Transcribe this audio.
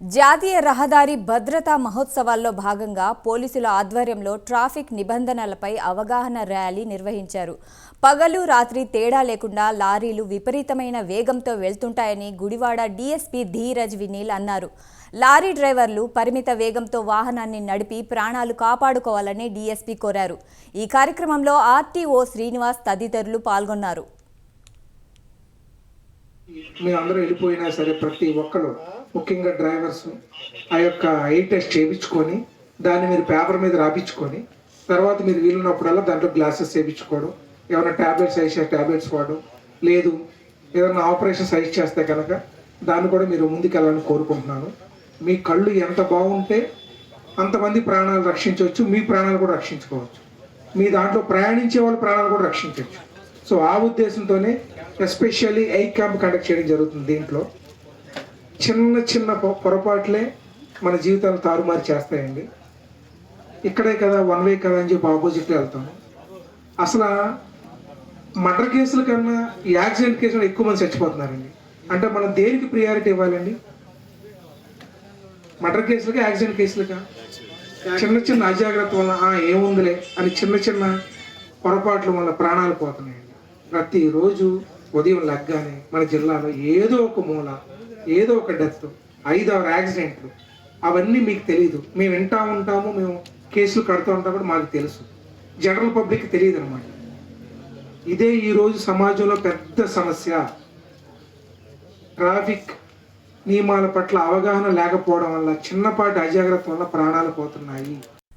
జాతీయ రహదారి భద్రతా మహోత్సవాల్లో భాగంగా పోలీసుల ఆధ్వర్యంలో ట్రాఫిక్ నిబంధనలపై అవగాహన ర్యాలీ నిర్వహించారు. పగలు రాత్రి తేడా లేకుండా లారీలు విపరీతమైన వేగంతో వెళ్తుంటాయని గుడివాడ డీఎస్పీ ధీరజ్ వినీల్ అన్నారు. లారీ డ్రైవర్లు పరిమిత వేగంతో వాహనాన్ని నడిపి ప్రాణాలు కాపాడుకోవాలని డీఎస్పీ కోరారు. ఈ కార్యక్రమంలో ఆర్టీఓ శ్రీనివాస్ తదితరులు పాల్గొన్నారు. మీరు అందరూ వెళ్ళిపోయినా సరే ప్రతి ఒక్కరు ముఖ్యంగా డ్రైవర్స్ ఆ యొక్క ఐ టెస్ట్ చేయించుకొని దాన్ని మీరు పేపర్ మీద రాపించుకొని తర్వాత మీరు వీలున్నప్పుడల్లా దాంట్లో గ్లాసెస్ చేయించుకోవడం ఏమైనా ట్యాబ్లెట్స్ అయితే ట్యాబ్లెట్స్ వాడడం లేదు ఏదైనా ఆపరేషన్ సైజ్ చేస్తే కనుక దాన్ని కూడా మీరు ముందుకెళ్ళాలని కోరుకుంటున్నాను. మీ కళ్ళు ఎంత బాగుంటే అంతమంది ప్రాణాలు రక్షించవచ్చు మీ ప్రాణాలు కూడా రక్షించుకోవచ్చు. మీ దాంట్లో ప్రయాణించే వాళ్ళ ప్రాణాలు కూడా రక్షించవచ్చు. సో ఆ ఉద్దేశంతోనే ఎస్పెషల్లీ ఐ క్యాంప్ కండక్ట్ చేయడం జరుగుతుంది దీంట్లో. చిన్న చిన్న పొ- పొరపాట్లే మన జీవితాలు తారుమారు చేస్తాయండి. ఇక్కడే కదా వన్ వే కదా అని చెప్పి ఆపోజిట్లో వెళ్తాము అసలు మర్డర్ కేసుల కన్నా ఈ యాక్సిడెంట్ కేసులు ఎక్కువ మంది చచ్చిపోతున్నారండి. అంటే మనం దేనికి ప్రియారిటీ ఇవ్వాలండి? మర్డర్ కేసులకి యాక్సిడెంట్ కేసులకా? చిన్న చిన్న అజాగ్రత్త వల్ల ఏముందిలే అని చిన్న చిన్న పొరపాట్ల వల్ల ప్రాణాలు పోతున్నాయండి. ప్రతిరోజు ఉదయం లగ్గానే మన జిల్లాలో ఏదో ఒక మూల ఏదో ఒక డెత్ ఐదు ఆరు యాక్సిడెంట్లు అవన్నీ మీకు తెలియదు మేము వింటా ఉంటాము మేము కేసులు కడుతూ ఉంటాం కూడా మాకు తెలుసు. జనరల్ పబ్లిక్ తెలియదు అనమాట ఇదే ఈరోజు సమాజంలో పెద్ద సమస్య. ట్రాఫిక్ నియమాల పట్ల అవగాహన లేకపోవడం వల్ల చిన్నపాటి అజాగ్రత్త వల్ల ప్రాణాలు పోతున్నాయి.